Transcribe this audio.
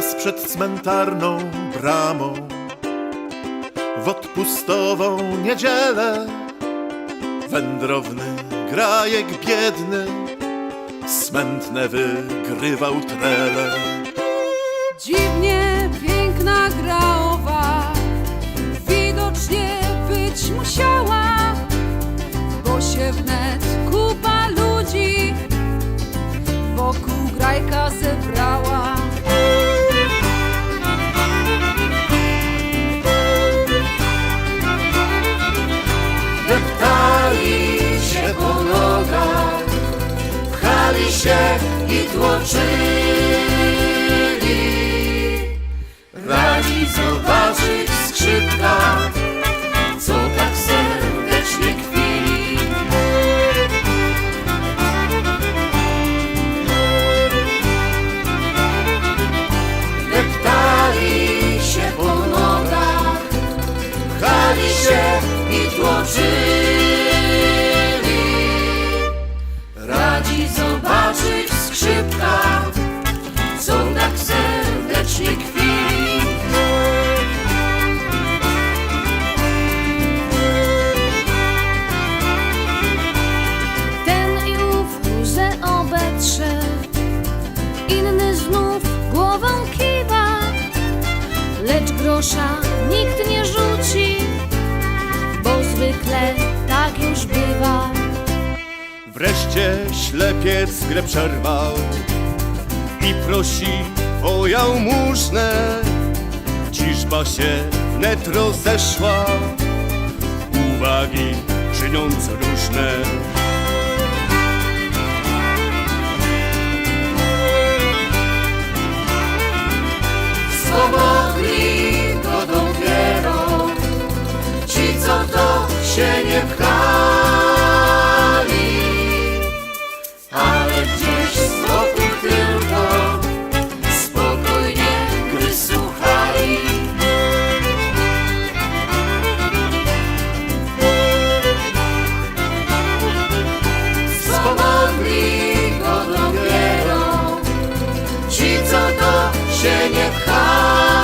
przed cmentarną bramą w odpustową niedzielę wędrowny grajek biedny smętne wygrywał trele. Dziwnie pchali się i tłoczyli. Radzi zobaczyć skrzypka, co tak serdecznie kwili. Deptali się po nogach, pchali się i tłoczyli. Radzi zobaczyć nikt nie rzuci, bo zwykle tak już bywa. Wreszcie ślepiec grę przerwał i prosi o jałmużnę. Ciżba się wnet rozeszła, uwagi czyniąc różne. mnie pchali, ale gdzieś spokój tylko, spokojnie gry słuchali. Swobodni go dopiero, ci co to się nie pchali.